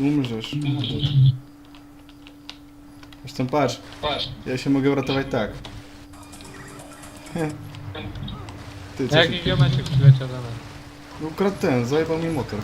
Umrzesz. Zresztą patrz, ja się mogę uratować tak. Ty, co Jaki się... ziomeczek przyleciał do nas? Ukradł ten, zajebał mi motor.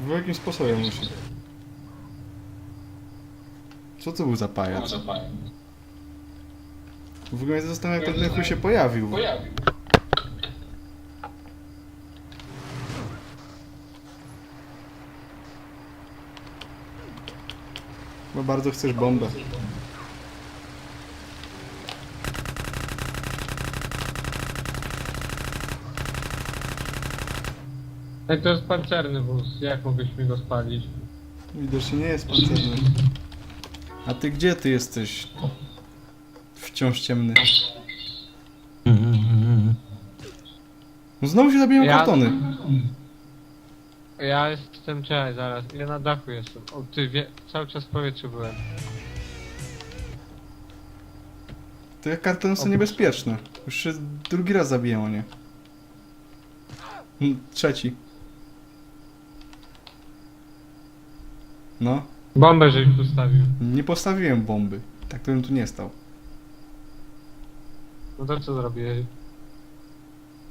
W jakim sposobie musi. Co to był za pajac? W ogóle zastanawiam, jak ten się pojawił. Bo bardzo chcesz bombę. Ej, to jest pancerny wóz, jak mogliśmy go spalić? Widocznie nie jest pancerny. A ty gdzie ty jesteś? Wciąż ciemny. No znowu się zabiją Ja- kartony. Ja jestem, czekaj, zaraz, ja na dachu jestem. O, ty, wie, cały czas w powietrzu byłem. Te kartony są niebezpieczne. Już się drugi raz zabiję o nie. Mm, Trzeci. No, Bombę żeś postawił. nie postawiłem bomby. Tak to bym tu nie stał. No to co zrobiłeś?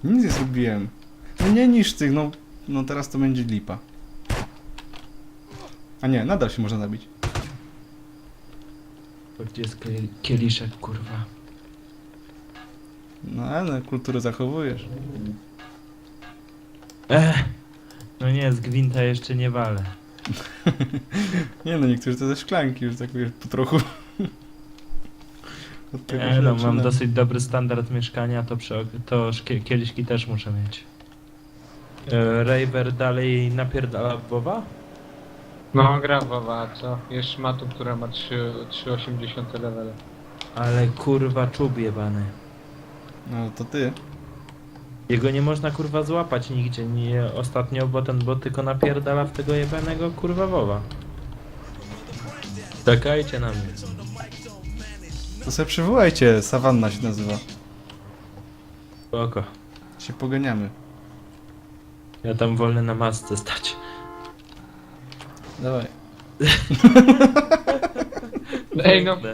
Nic nie zrobiłem. No nie niż tych, no, no teraz to będzie lipa. A nie, nadal się można zabić. Gdzie jest kie- kieliszek, kurwa? No ale kulturę zachowujesz. Ech! No nie, z gwinta jeszcze nie walę. Nie no, niektórzy to ze szklanki już tak wiesz, po trochu. Od tego Nie się no, mam zaczyna. dosyć dobry standard mieszkania, to, przy, ok- to szkie- kieliszki też muszę mieć. E, Raver dalej napierdala Boba? No, gra Wowa, a co? Jest szmatą, która ma 3 3,80 levele. Ale kurwa czub jebany. No to ty. Jego nie można kurwa złapać nigdzie, nie ostatnio, bo ten bot tylko napierdala w tego jebanego kurwa Wowa. Czekajcie na mnie. To sobie przywołajcie, sawanna się nazywa. Spoko. Się poganiamy. Ja tam wolny na masce stać. Dawaj. Ej, no.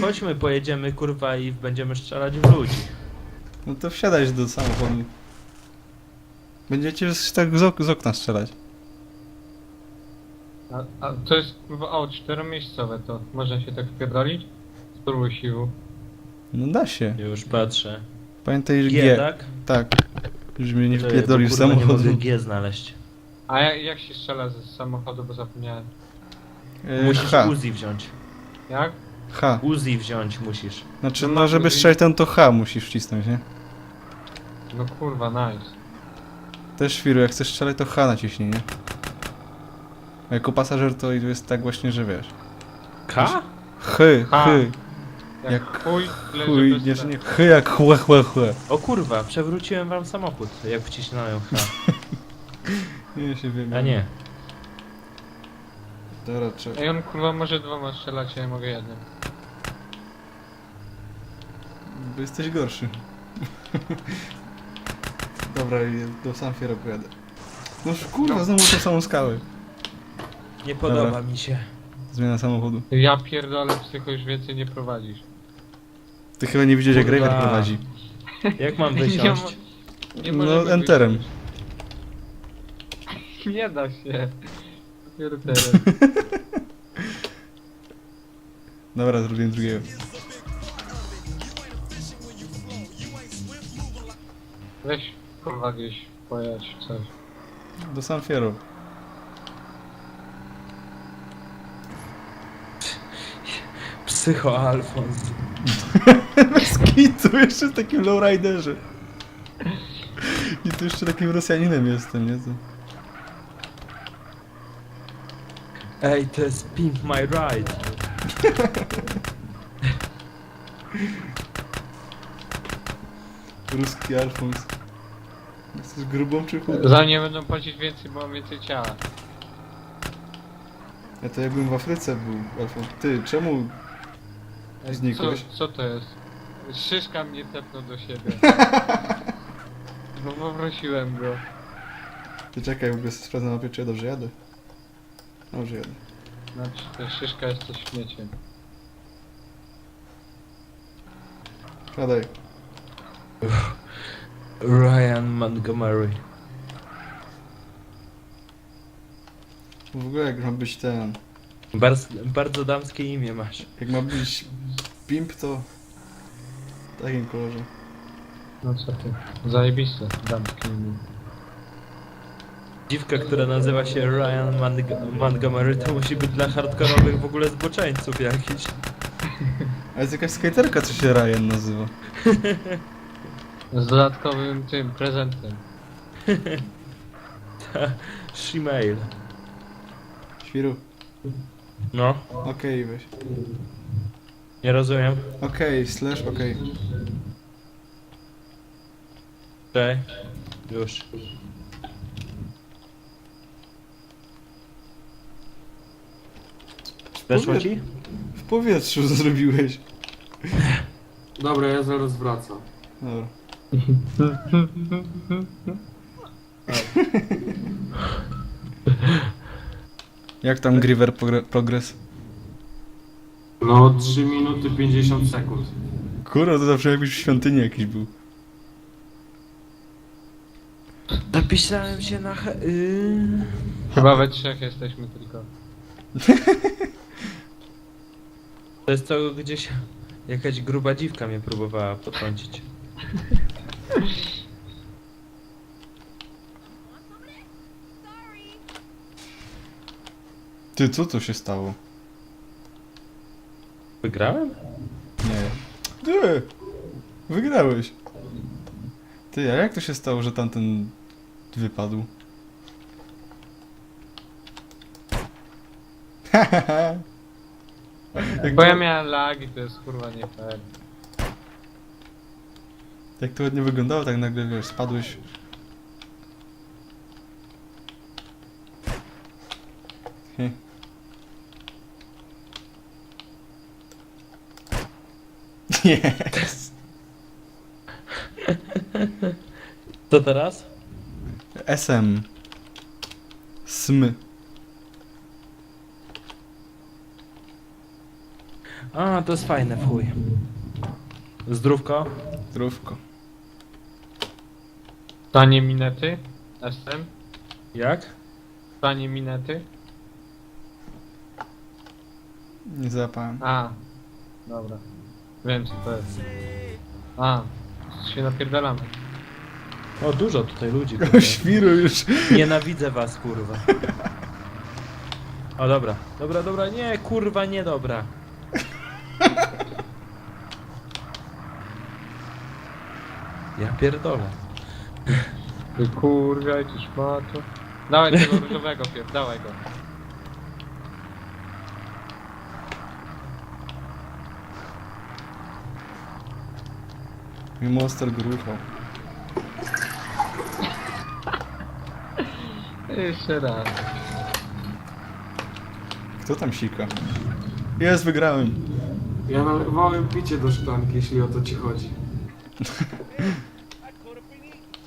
Chodźmy, pojedziemy kurwa i będziemy strzelać w ludzi. No to wsiadać do samochodu. Będziecie z, tak z, ok z okna strzelać. a, a to jest kurwa, o, czteromiejscowe to. Można się tak wpierdolić? Spróbuj sił. No da się. Już patrzę. Pamiętaj, że G, G. tak? Tak. Już mnie nie bo, z kurwa, Nie samochodu. mogę G znaleźć. A jak, jak się strzela z samochodu, bo zapomniałem. E, Musisz H. Uzi wziąć. Jak? H. Uzi wziąć musisz. Znaczy, No no żeby strzelać ten to H musisz wcisnąć, nie? No kurwa, nice. Też świru, jak chcesz strzelać to H naciśnij, nie? A jako pasażer to jest tak właśnie, że wiesz. K? H, H. H. Jak, Jak chuj, leży Chuj, bez nie, sensu. nie, H jak chłe, chłe, chłe. O kurwa, przewróciłem wam samochód, jak wcisnąłem H. Nie się wiem. A nie. Dobra, trzeba. Ej, on kurwa może dwoma strzelać, a ja mogę jednym. Bo jesteś gorszy. Dobra, i do Sanfiero pojadę. No kurwa, znowu tą samą skałę. Nie podoba Dobra. mi się. Zmiana samochodu. Ja pierdolę, psycho już więcej nie prowadzisz. Ty chyba nie widziałeś jak Kurwa. Raver prowadzi. Jak mam wysiąść? nie No, możemy enterem. Nie da się. Dopiero teraz. Dobra, zrobiłem drugiego. Weź kurwa gdzieś pojechać coś. Do Sanfiero. Psycho Alfons. Bez kitu, jeszcze w takim lowriderze. I tu jeszcze takim Rosjaninem jestem, nie? To... Ej, to jest Pimp My Ride. Ruski Alfons. Jesteś grubą czy chudą? Za mnie będą płacić więcej, bo mam więcej ciała. Ja to jakbym w Afryce był, Alfons. Ty, czemu Znikłeś? Co, co to jest? Szyszka mnie tepnął do siebie. bo poprosiłem go. Ty czekaj, w ogóle sprawdzę na mapie, czy ja dobrze jadę. Dobrze jadę. Znaczy, ta ścieżka jest to śmieciem. Siadaj. Ryan Montgomery. W ogóle jak ma być ten... Bardzo, bardzo damskie imię masz. Jak ma być pimp, to... W takim kolorze. No co ty? Zajebiste, imię. Dziwka, która nazywa się Ryan Mong- Montgomery, to musi być dla hardkorowych w ogóle zboczeńców jakiś. A jest jakaś skaterka, co się Ryan nazywa. Z dodatkowym tym prezentem. Shemail. Świru. No, Okej, weź. Nie rozumiem. Okej, slash, okej. Cześć. Już. Weszło ci? W powietrzu zrobiłeś. Dobra, ja zaraz wracam. Dobra. Jak tam Griver progre- progress? No, 3 minuty 50 sekund. Kurwa, to zawsze jakbyś w świątyni jakiś był. Napisałem się na... he- Yy... Chyba we trzech jesteśmy tylko. To jest to gdzieś... Jakaś gruba dziwka mnie próbowała potrącić. Ty, co to się stało? Wygrałem? Nie. Ty! Wygrałeś. Ty, a jak to się stało, że tamten wypadł? jak, Bo ja to, miałem lagi, to jest kurwa nie fair. jak to ładnie wyglądało, tak nagle wiesz, spadłeś. Heh. Yes. To teraz? SM. Sm. A, to jest fajne, w chuj. Zdrówko? Zdrówko. Tanie minety? SM? Jak? Tanie minety? Nie załapałem. A, dobra. Wiem co to jest. A, się napierdalamy. O, dużo tutaj ludzi. O, Tutaj. świru już. Nienawidzę was, kurwa. O, dobra. Dobra, dobra. Nie, kurwa, nie dobra. Ja pierdolę. Ty kurwa, ty szmato. Dawaj tego różowego pierw, dawaj go. Mi monster go ruchał. Jeszcze raz. Kto tam sika? Jest, wygrałem. Ja nalewałem picie do szklanki, jeśli o to ci chodzi.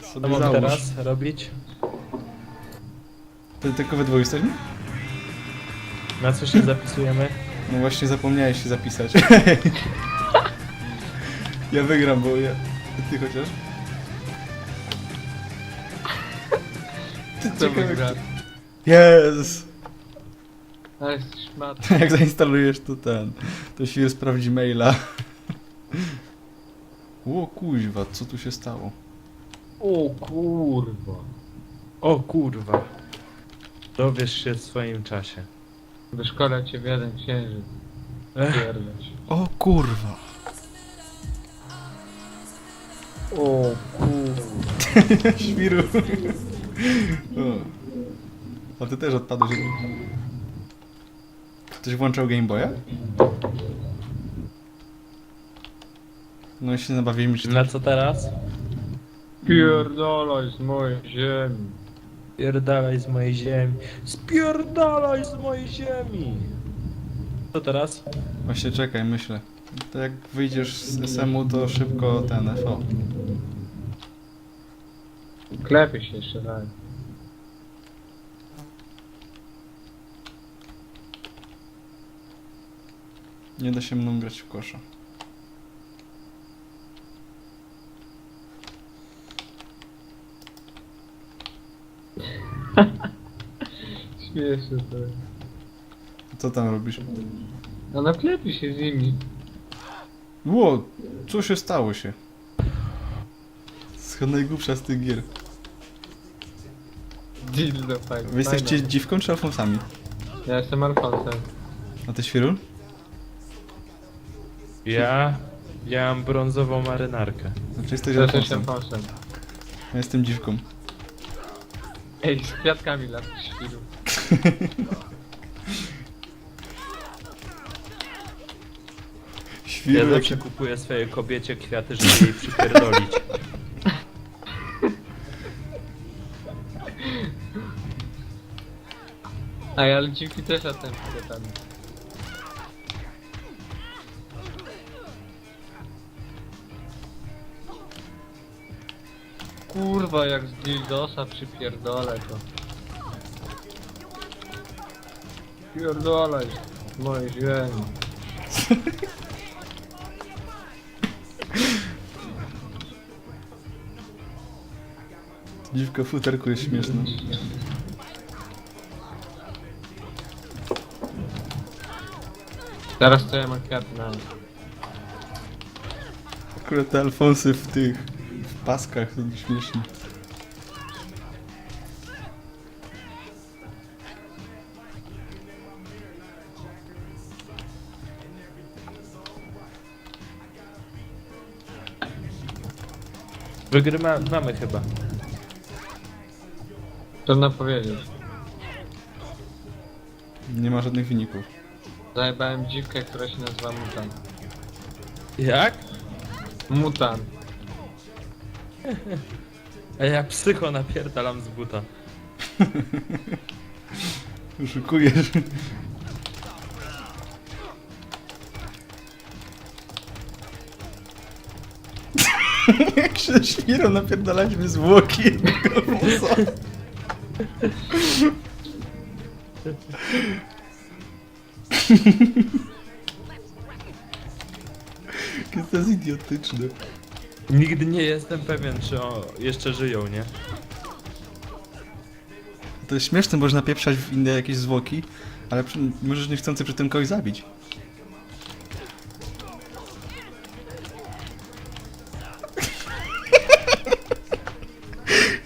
Co Sobie mam załóż. teraz robić? To tylko we dwoje jesteśmy? Na co się zapisujemy? No właśnie zapomniałeś się zapisać. ja wygram, bo ja... Ty chociaż? Ty Co ciekawe, wygra? Jest! A jest szmato. Jak zainstalujesz to ten, to świr sprawdzi maila. Ło kuźwa, co tu się stało? O kurwa. O kurwa. Dowiesz się w swoim czasie. Wyszkolę cię w jeden księżyc. Ech, Pierdolę. O kurwa. O kurwa. Świru. O. A ty też odpadłeś. Ktoś włączał Game Boya? No i się zabawimy, czy na co teraz? Pierdolaj z mojej ziemi. Spierdalaj z mojej ziemi. Spierdalaj z mojej ziemi. Co teraz? Właśnie czekaj, myślę. To jak wyjdziesz z SM-u, to szybko ten FO. Klepie się jeszcze, tak. Nie da się mną grać w kosza. Śmieszne to jest. Co tam robisz? No na klepie się z nimi. Ło, co się stało się? Chyba najgłupsza z tych gier. Dildo, fajnie. Wy jesteście dziwką czy alfonsami? Ja jestem Alfonsem. A ty świrul? Ja... Ja mam brązową marynarkę. Znaczy jesteś Ja jesteś alfonsem. Alfonsem. Ja jestem dziwką. Ej, z kwiatkami lat świru. Ja Świrul zawsze się... kupuję swojej kobiecie kwiaty, żeby jej przypierdolić. Ej, ale dzięki też latem z kwiatami. Kurwa, jak z dildosa przypierdolę to. Pierdolaj w mojej ziemi. Dziwka w futerku jest śmieszna. Teraz to ja mam na Akurat te alfonsy w tych... w paskach są śmieszne. Wygrywa... mamy chyba. Trudno powiedzieć. Nie ma żadnych wyników. Zajebałem dziwkę, która się nazywa Mutant. Jak? Mutant. A ja psycho napierdalam z buta. Oszukujesz. Jak się świrą napierdalaliśmy zwłoki jednego alfonsa. To jest idiotyczne. Nigdy nie jestem pewien, czy o, jeszcze żyją, nie? To jest śmieszne, można pieprzać w inne jakieś zwłoki, ale przy, możesz niechcący przy tym kogoś zabić.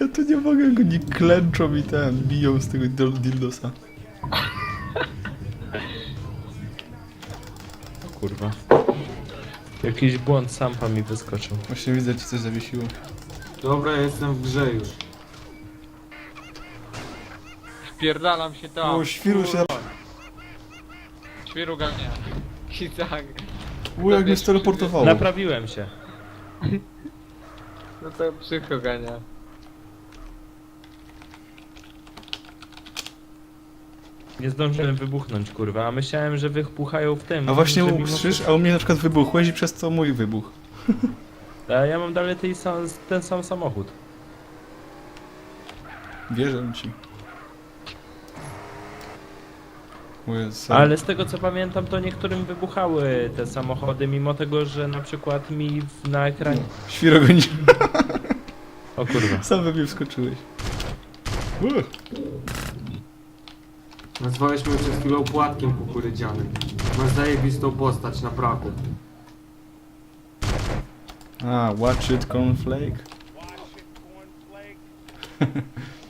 Ja tu nie mogę, go nie klęczą i ten, biją z tego dil- dildosa. Jakiś błąd sampa mi wyskoczył. Właśnie widzę, ci coś zawiesiło. Dobra, jestem w grze już. Wpierdalam się tam. O, świru się... Świru gania. I tak. U, jak mnie steleportowało. Naprawiłem się. No to psycho gania. Nie zdążyłem wybuchnąć, kurwa, a myślałem, że wybuchają w tym. A właśnie że mimo- krzyż, a u mnie na przykład wybuchłeś i przez to mój wybuch. A ja mam dalej tej sam, ten sam samochód. Wierzę ci. O Jezu. Ale z tego co pamiętam, to niektórym wybuchały te samochody, mimo tego, że na przykład mi w- na ekranie... Świro go nie... O kurwa. Sam we mnie wskoczyłeś. Uch. Nazwałeś mnie przed chwilą płatkiem kukurydzianym. Masz zajebistą postać, naprawdę. A, watch it, cornflake.